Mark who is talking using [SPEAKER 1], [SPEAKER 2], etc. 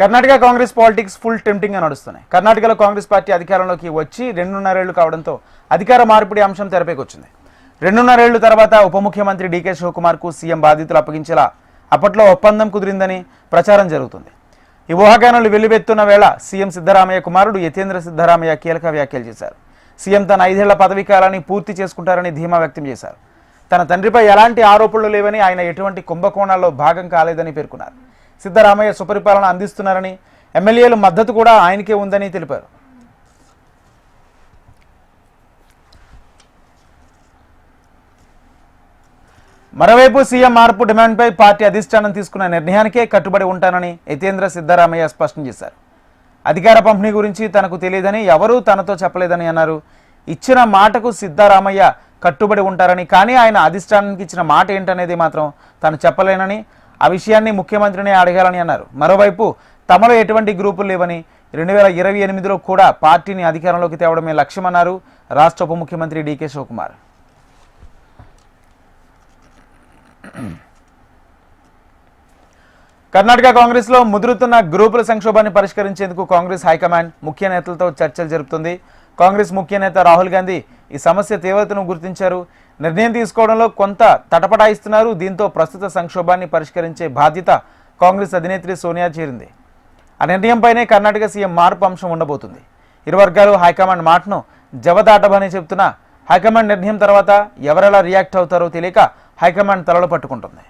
[SPEAKER 1] Karnataka Congress politics full టెంప్టింగ్గా నడుస్తున్నాయి. కర్ణాటకలో కాంగ్రెస్ పార్టీ అధికారంలోకి వచ్చి రెండున్నరేళ్ళు కావడంతో అధికార మార్పిడి అంశం తెరపైకి వచ్చింది రెండున్నరేళ్ళ తర్వాత ఉప ముఖ్యమంత్రి డీకే శివకుమార్కు సీఎం బాధ్యతలు అప్పగించేలా అప్పట్లో ఒప్పందం కుదిరిందని ప్రచారం జరుగుతుంది. ఈ ఊహాగానాలు వెల్లువెత్తున్న వేళ సీఎం సిద్ధరామయ్య కుమారుడు యతేంద్ర సిద్ధరామయ్య కీలక వ్యాఖ్యలు చేశారు. సీఎం తన ఐదేళ్ళ పదవీ కాలాన్ని పూర్తి చేసుకుంటారని ధీమా వ్యక్తం చేశారు. తన తండ్రిపై ఎలాంటి ఆరోపణలు లేవని ఆయన ఎటువంటి కుంభకోణాల్లో భాగం కాలేదని పేర్కొన్నారు. సిద్ధరామయ్య సుపరిపాలన అందిస్తున్నారని ఎమ్మెల్యేల మద్దతు కూడా ఆయనకే ఉందని తెలిపారు. మరోవైపు సీఎం మార్పు డిమాండ్పై పార్టీ అధిష్టానం తీసుకున్న నిర్ణయానికే కట్టుబడి ఉంటానని యతేంద్ర సిద్ధరామయ్య స్పష్టం చేశారు. అధికార పంపిణీ గురించి తనకు తెలియదని ఎవరూ తనతో చెప్పలేదని అన్నారు. ఇచ్చిన మాటకు సిద్ధరామయ్య కట్టుబడి ఉంటారని కానీ ఆయన అధిష్టానానికి ఇచ్చిన మాట ఏంటనేది మాత్రం తాను చెప్పలేనని ఆ విషయాన్ని ముఖ్యమంత్రిని అడగాలని అన్నారు. మరోవైపు తమలో ఎటువంటి గ్రూపులు లేవని రెండు వేల ఇరవై ఎనిమిదిలో కూడా పార్టీని అధికారంలోకి తేవడమే లక్ష్యమన్నారు రాష్ట్ర ఉప ముఖ్యమంత్రి డీకే శివకుమార్. కర్ణాటక కాంగ్రెస్లో ముదురుతున్న గ్రూపుల సంక్షోభాన్ని పరిష్కరించేందుకు కాంగ్రెస్ హైకమాండ్ ముఖ్య నేతలతో చర్చలు జరుపుతుంది. కాంగ్రెస్ ముఖ్య నేత రాహుల్ గాంధీ ఈ సమస్య తీవ్రతను గుర్తించారు. నిర్ణయం తీసుకోవడంలో కొంత తటపటాయిస్తున్నారు. దీంతో ప్రస్తుత సంక్షోభాన్ని పరిష్కరించే బాధ్యత కాంగ్రెస్ అధినేత్రి సోనియా చేరింది. ఆ నిర్ణయంపైనే కర్ణాటక సీఎం మార్పు అంశం ఉండబోతుంది. ఇరు వర్గాలు హైకమాండ్ మాటను జవదాటమని చెబుతున్నా. హైకమాండ్ నిర్ణయం తర్వాత ఎవరెలా రియాక్ట్ అవుతారో తెలియక హైకమాండ్ తలలు పట్టుకుంటుంది.